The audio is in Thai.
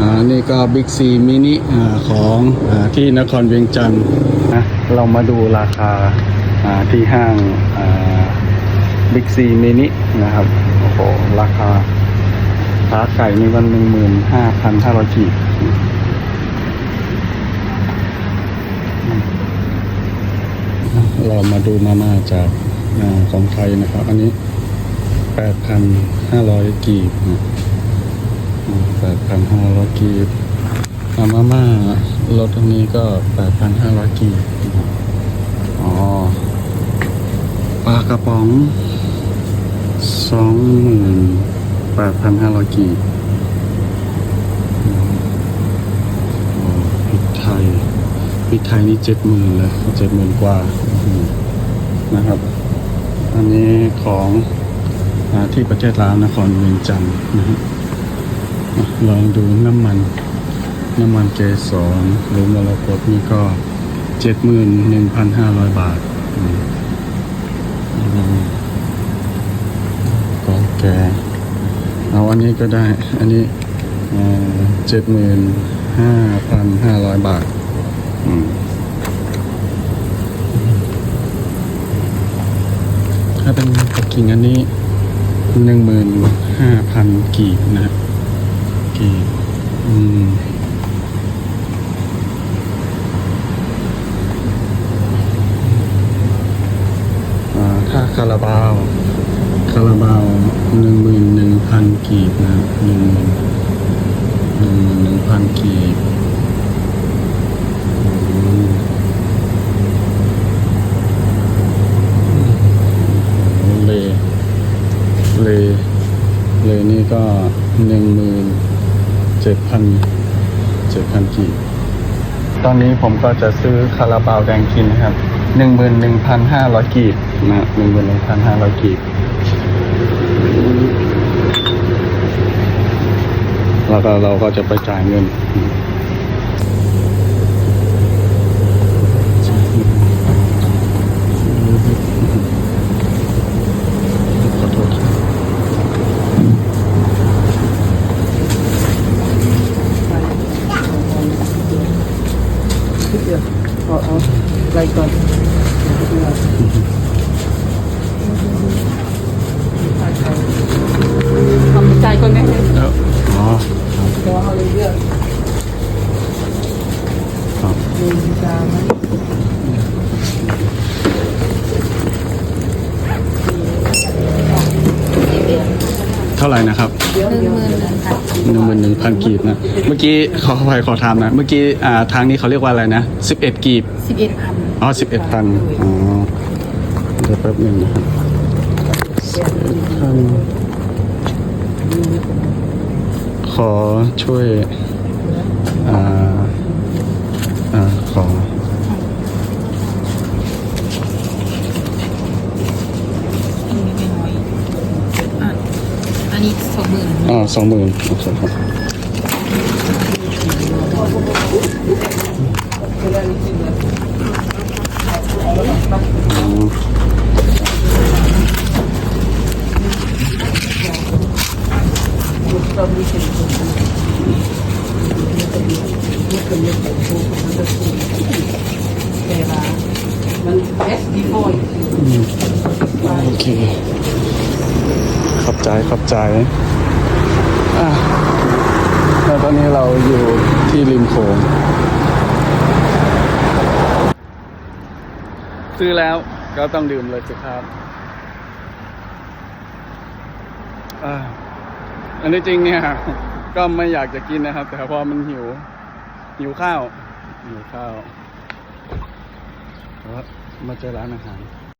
อ่านี่ก็บิ๊กซีมินิของอที่นครเวียงจันทร์นะเรามาดูราคาที่ห้างบิ๊กซีมินินะครับ โอ้โห ราคาขาไก่นี่วันหนึ่งหมื่นห้าพันห้าร้อยกีบเรามาดูมาม่าจากอของไทยนะครับ อันนี้แปดพันห้าร้อยกีบนะ แปดพันห้าร้อยกีบอามาม่ารถอันนี้ก็แปดพันห้าร้อยกีบอ๋อปลากระป๋องสองหมื่นแปดพันห้าร้อยกีบอ๋อพริกไทยพริกไทยนี่เจ็ดหมื่นเลยเจ็ดหมื่นกว่านะครับ อันนี้ของอที่ประเทศลาวนครเวียงจันทร์นะฮะ ลองดูน้ำมัน น้ำมันเกสรหรือมรกตนี่ก็เจ็ดหมื่นหนึ่งพันห้าร้อยบาทอืมอืมก็แกเอาอันนี้ก็ได้ อันนี้เจ็ดหมื่นห้าพันห้าร้อยบาทถ้าเป็นปกกิ่งอันนี้หนึ่งหมื่นห้าพันกีบนะครับ กีอืมอ่าถ้าคาราบาว คาราบาวหนึ่งหมื่นหนึ่งพันกีบนะหนึ่งหนึ่งหนึ่งพันกีบเล เล เลนี่ก็หนึ่งหมื่น เจ็ดพันเจ็ดพันกีบตอนนี้ผมก็จะซื้อคาราบาวแดงกินนะครับหนึ่งหมื่นหนึ่งพันห้าร้อยกีบนะหนึ่งหมื่นหนึ่งพันห้าร้อยกีบแล้วก็เราก็จะไปจ่ายเงิน ขอโทษครับ เอาเอาอะไร ก่อนทำใจก่อนไหม แล้วอ๋อ เดี๋ยวเอาเลยเยอะ ครับ หนึ่งสามนะ เท่าไหร่นะครับเดี๋ยวหนึ่งเดี๋ยวหมื่นหนึ่งพันหนึ่งหมื่นหนึ่งพันกีบนะ เมื่อกี้ขอไปขอถามนะ เมื่อกี้อ่าทางนี้เขาเรียกว่าอะไรนะสิบเอ็ดกีบสิบเอ็ดพันอ๋อสิบเอ็ดพันอ๋อเดี๋ยวแป๊บหนึ่งนะครับท่านขอช่วยอ่าอ่า ขอ อะอั นนี้สองหมื่นอ๋อสองหมื่นโอเคครับอืมโอเคขอบ ใจขอบใจอะแล้วตอนนี้เราอยู่ที่ริมโขงซื้อแล้วก็ต้องดื่มเลยสิครับอะอันนี้จริงเนี่ย ก็ไม่อยากจะกินนะครับ แต่พอมันหิว หิวข้าว หิวข้าวแล้วมาเจอร้านอาหาร